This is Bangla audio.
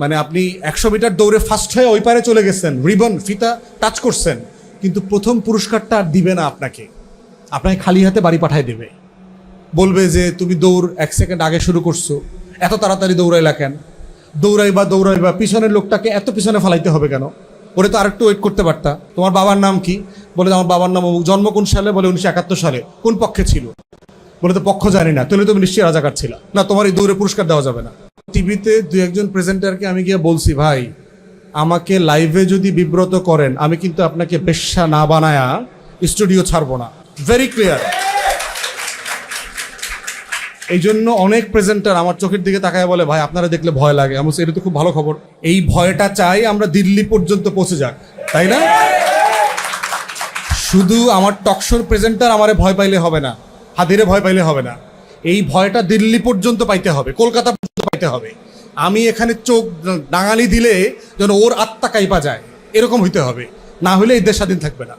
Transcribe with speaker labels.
Speaker 1: মানে আপনি একশো মিটার দৌড়ে ফার্স্ট হয়ে ওই পারে চলে গেছেন। রিবন, ফিতা টাচ করছেন। কিন্তু প্রথম পুরস্কারটা আর দিবে না আপনাকে। আপনাকে খালি হাতে বাড়ি পাঠায় দেবে। বলবে যে, তুমি দৌড় এক সেকেন্ড আগে শুরু করছ। এত তাড়াতাড়ি দৌড়াইলা কেন? দৌড়াইবা দৌড়াইবা, পিছনের লোকটাকে এত পিছনে ফালাইতে হবে কেন? ওরে তো আরেকটু ওয়েট করতে পারতা। তোমার বাবার নাম কি? বলে, আমার বাবার নাম জন্ম কোন সালে? বলে, উনিশশো একাত্তর সালে। কোন পক্ষে ছিল? বলে, তো পক্ষ জানি না। তাহলে তুমি নিশ্চয়ই রাজাকার ছিল। না, তোমার এই দৌড়ে পুরস্কার দেওয়া যাবে না। টিভিতে দু একজন প্রেজেন্টারকে আমি গিয়ে বলছি, ভাই, আমাকে লাইভে যদি বিব্রত করেন, আমি কিন্তু আপনাকে পেশা না বানায়া স্টুডিও ছাড়বো না। ভেরি ক্লিয়ার এই জন্য অনেক প্রেজেন্টার আমার চোখের দিকে তাকায় বলে, ভাই, আপনারা দেখলে ভয় লাগে। আমি এটা তো খুব ভালো খবর। এই ভয়টা চাই আমরা দিল্লি পর্যন্ত পৌঁছে যাক। তাই না? শুধু আমার টকশোর প্রেজেন্টার আমারে ভয় পাইলে হবে না, হাদিরে ভয় পাইলে হবে না। এই ভয়টা দিল্লি পর্যন্ত পাইতে হবে। কলকাতা পর্যন্ত হবে। আমি এখানে চোখ ডাঙালি দিলে যেন ওর আত্মা কাইপা যায়। এরকম হইতে হবে। না হলে এই দেশ স্বাধীন থাকবে না।